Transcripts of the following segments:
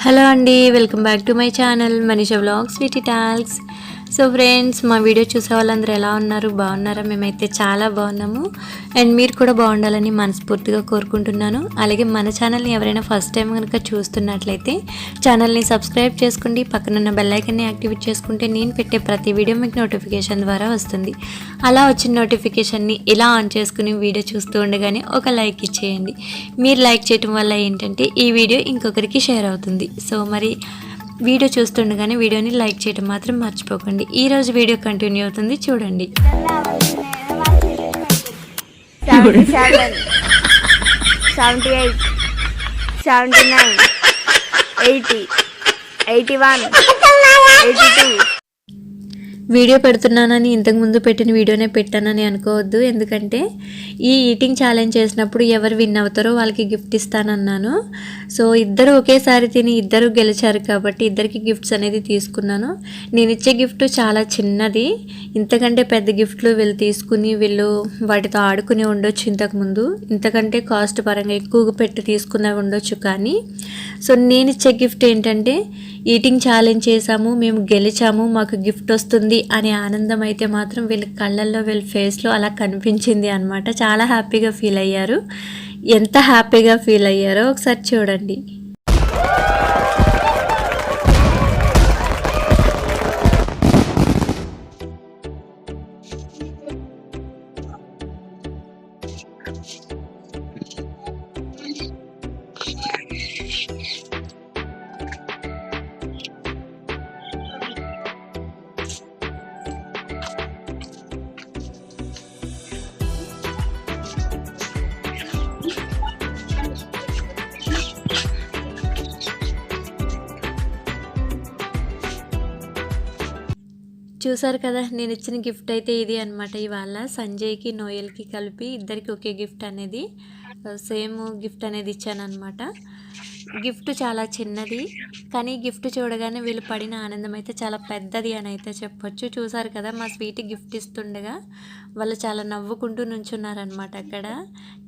Hello అండి welcome back to my channel Manisha vlogs విటి టాల్స్ so friends మా video చూసే వాళ్ళందరూ ఎలా ఉన్నారు? బాగున్నారా? మేమైతే చాలా బాగున్నాము. అండ్ మీరు కూడా బాగుండాలని మనస్ఫూర్తిగా కోరుకుంటున్నాను. అలాగే మన ఛానల్ని ఎవరైనా ఫస్ట్ టైం కనుక చూస్తున్నట్లయితే ఛానల్ని సబ్స్క్రైబ్ చేసుకోండి. పక్కనున్న బెల్లైకన్ని యాక్టివేట్ చేసుకుంటే నేను పెట్టే ప్రతి వీడియో మీకు నోటిఫికేషన్ ద్వారా వస్తుంది. అలా వచ్చిన నోటిఫికేషన్ని ఇలా ఆన్ చేసుకుని వీడియో చూస్తూ ఉండగానే ఒక లైక్ ఇచ్చేయండి. మీరు లైక్ చేయటం వల్ల ఏంటంటే ఈ వీడియో ఇంకొకరికి షేర్ అవుతుంది. సో మరి వీడియో చూస్తుండగానే వీడియోని లైక్ చేయడం మాత్రం మర్చిపోకండి ఈ రోజు వీడియో కంటిన్యూ అవుతుంది చూడండి seventy seven seventy eight seventy nine eighty eighty one eighty two video పెడుతున్నానని ఇంతకు ముందు పెట్టిన వీడియోనే పెట్టానని అనుకోవద్దు. ఎందుకంటే ఈ ఈటింగ్ ఛాలెంజ్ చేసినప్పుడు ఎవరు విన్ అవుతారో వాళ్ళకి గిఫ్ట్ ఇస్తానన్నాను. సో ఇద్దరు ఒకేసారి తిని ఇద్దరు గెలిచారు కాబట్టి ఇద్దరికి గిఫ్ట్స్ అనేది తీసుకున్నాను. నేను ఇచ్చే గిఫ్ట్ చాలా చిన్నది. ఇంతకంటే పెద్ద గిఫ్ట్లు వీళ్ళు తీసుకుని వీళ్ళు వాటితో ఆడుకుని ఉండొచ్చు ఇంతకుముందు ఇంతకంటే కాస్ట్ పరంగా ఎక్కువగా పెట్టి తీసుకున్నవి ఉండొచ్చు కానీ. సో నేను ఇచ్చే గిఫ్ట్ ఏంటంటే ఈటింగ్ ఛాలెంజ్ చేసాము మేము గెలిచాము మాకు గిఫ్ట్ వస్తుంది అనే ఆనందం అయితే మాత్రం వీళ్ళ కళ్ళల్లో వీళ్ళ ఫేస్లో అలా కనిపించింది అనమాట చాలా హ్యాపీగా ఫీల్ అయ్యారు. ఎంత హ్యాపీగా ఫీల్ అయ్యారో ఒకసారి చూడండి. చూసారు కదా నేను ఇచ్చిన గిఫ్ట్ అయితే ఇది అనమాట ఇవాళ సంజయ్కి నోయల్కి కలిపి ఇద్దరికి ఒకే గిఫ్ట్ అనేది సేమ్ గిఫ్ట్ అనేది ఇచ్చాను అనమాట గిఫ్ట్ చాలా చిన్నది కానీ గిఫ్ట్ చూడగానే వీళ్ళు పడిన ఆనందం అయితే చాలా పెద్దది అని అయితే చెప్పొచ్చు. చూసారు కదా మా స్వీట్ గిఫ్ట్ ఇస్తుండగా వాళ్ళు చాలా నవ్వుకుంటూ నుంచున్నారనమాట అక్కడ.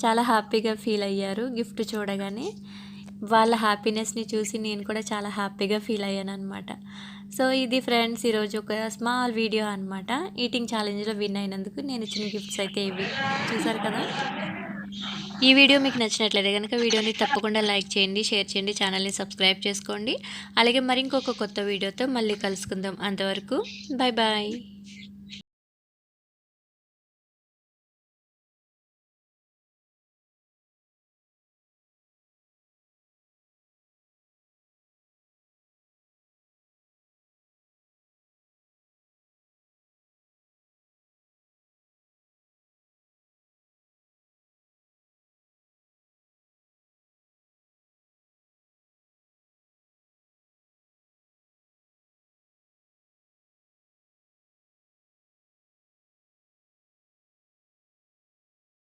చాలా హ్యాపీగా ఫీల్ అయ్యారు గిఫ్ట్ చూడగానే. వాళ్ళ హ్యాపీనెస్ని చూసి నేను కూడా చాలా హ్యాపీగా ఫీల్ అయ్యాను అనమాట సో ఇది ఫ్రెండ్స్ ఈరోజు ఒక స్మాల్ వీడియో అనమాట ఈటింగ్ ఛాలెంజ్లో విన్ అయినందుకు నేను ఇచ్చిన గిఫ్ట్స్ అయితే ఇవి. చూసారు కదా? ఈ వీడియో మీకు నచ్చినట్లయితే కనుక వీడియోని తప్పకుండా లైక్ చేయండి షేర్ చేయండి ఛానల్ని సబ్స్క్రైబ్ చేసుకోండి. అలాగే మరి ఇంకొక కొత్త వీడియోతో మళ్ళీ కలుసుకుందాం. అంతవరకు బాయ్ బాయ్